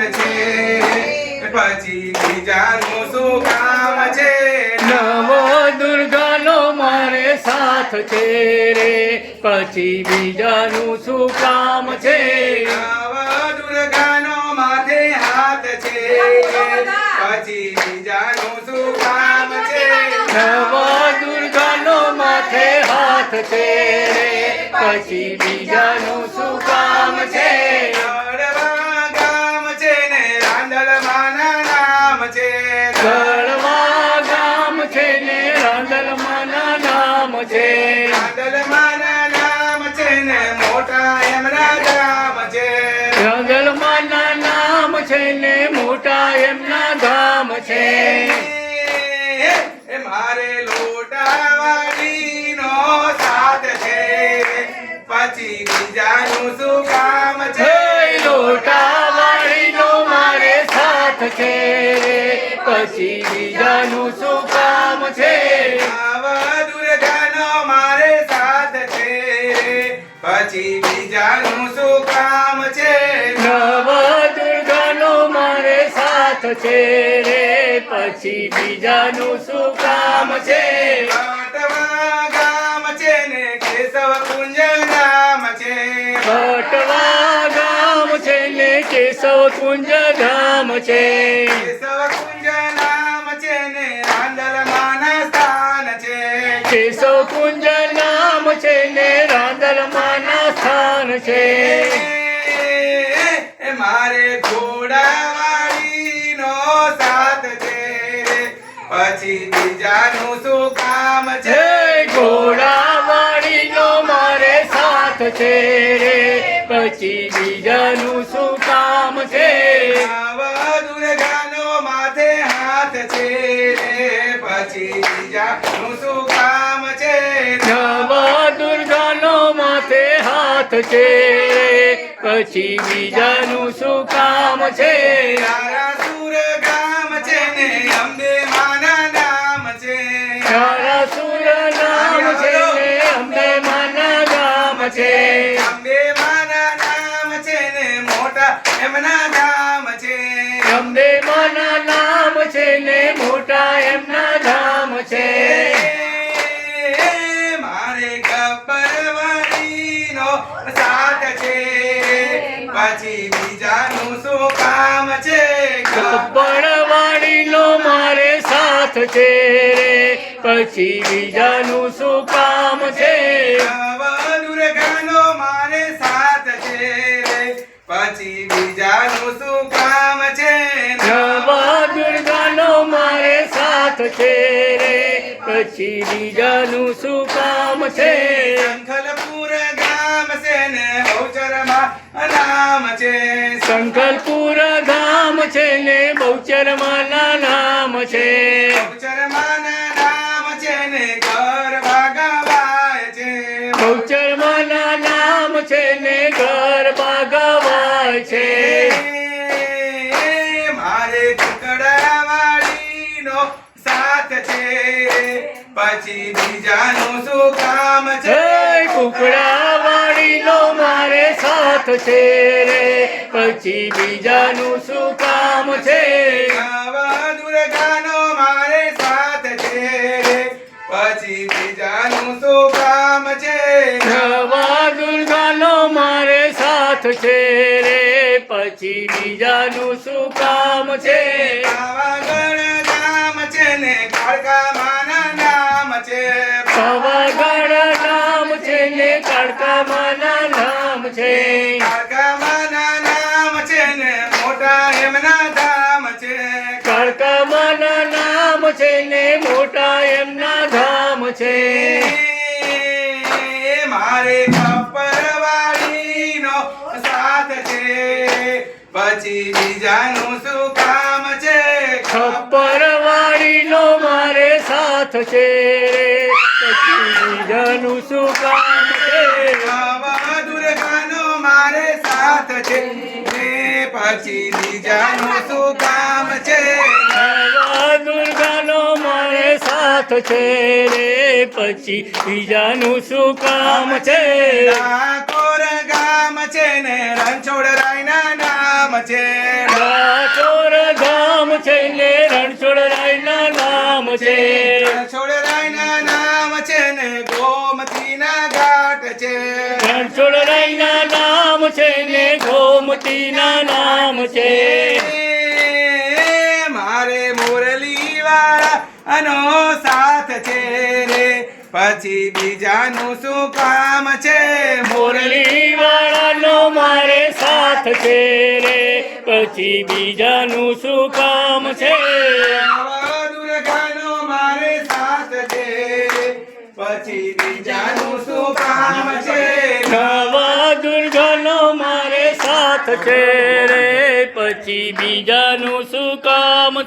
હાથ છે. પછી બીજાનું શું કામ છે? નવો દુર્ગાનો મારે સાથ છે રે. પછી બીજાનું શું કામ છે? નવ દુર્ગાનો માથે હાથ છે. પછી બીજાનું શું કામ છે? નવા દુર્ગાનો માથે હાથ છે રે. પછી બીજાનું શું કામ છે? છે. ગળવા ગામ છે ને રાંદલમાના નામ છે. રાંદલમાના નામ છે ને મોટા એમના ગામ છે. રાંદલમાના નામ છે ને મોટા એમના ગામ છે. એ મારે લોટાવાળીનો સાથ છે. પછી બીજાનું શું પછી બીજાનું શું કામ છે? આવા દુર્ગાનો મારે સાથ છે. પછી બીજાનું શું કામ છે? નવા દુર્ગાનો મારે સાથ છે રે. પછી બીજાનું શું કામ છે? ભટવા ગામ છે ને કેશવ કુંજ નામ છે. ભટવા ગામ છે ને કેશવ કુંજ ધામ છે. કેશવ કુંજ કેશવ નામ છે ને રાંદલમાના સ્થાન છે. મારે મારે ઘોડાવાળીનો સાથ છે. પછી બીજાનું શું કામ છે? જય ઘોડાવાળીનો મારે સાથ છે. રે પછી બીજાનું શું કામ છે? દુર્ગાનો માથે હાથ છે. પછી બીજાનું શું નવ દુર્ગાનો માથે હાથ છે. પછી બીજાનું શું કામ છે? તારાસુર ગામ છે ને અંબે માના નામ છે. તારાસુર નામ છે ને અંબે માના ગામ છે. અંબે માના નામ છે ને મોટા એમના ધામ છે. અંબે પછી બીજાનું શું કામ છે? ગબ્બરવાળીનો મારે સાથ છે રે. પછી બીજાનું શું કામ છે? દુર્ગાનો મારે સાથ છે પછી બીજાનું શું કામ છે? નવા દુર્ગાનો મારે સાથ છે રે. પછી બીજાનું શું કામ છે? શંખલપુર ગામ છે ને બહુચરમાં નામ છે. શંકરપુર ગામ છે ને બહુચરમાના નામ છે. બહુચરમાના નામ છે ને ઘર ભાગવાય છે. બહુચરમાના નામ છે ને ગરબા ગવાય છે. મારે કુકડાવાળીનો સાથ છે. પછી બીજાનું શું કામ છે? મારે સાથ છે રે પછી બીજાનું શું કામ છે? આવા દુર્ગાનો મારે સાથ છે પછી બીજાનું શું કામ છે? નવા દુર્ગાનો મારે સાથ છે રે પછી બીજાનું શું કામ છે? પાવાગઢ ગામ છે ને કાળકા માના નામ છે. પાવાગઢ નામ છે ને કાળકામાના નામ છે. કાળકા માના નામ છે ને મોટા એમના ધામ છે. કાળકામાના નામ છે ને મોટા એમના ધામ છે. મારે કપરવાળીનો સાથ છે. પછી બીજાનું શું કામ છે? ખપ્પરવાળીનો મારે સાથ છે. પછી બીજાનું શું કામ છે? સાથ છે. ને પછી બીજાનું શું કામ છે? દુર્ગાનો મારે સાથ છે રે. પછી બીજાનું શું કામ છે? કોર ગામ છે ને રણછોડ રાયના નામ છે. કોર ગામ છે ને રણછોડ રાયના નામ છે. રણછોડ ગોમતીના નામ છે. મારે મુરલી વાળા અનો સાથ છે રે. પછી બીજાનું શું કામ છે? મુરલી વાળાનો મારે સાથ છે રે. પછી બીજાનું શું કામ છે? દુર્ગાનો મારે સાથ છે પછી બીજાનું શું કામ છે? છે રે પછી બીજાનું શું કામ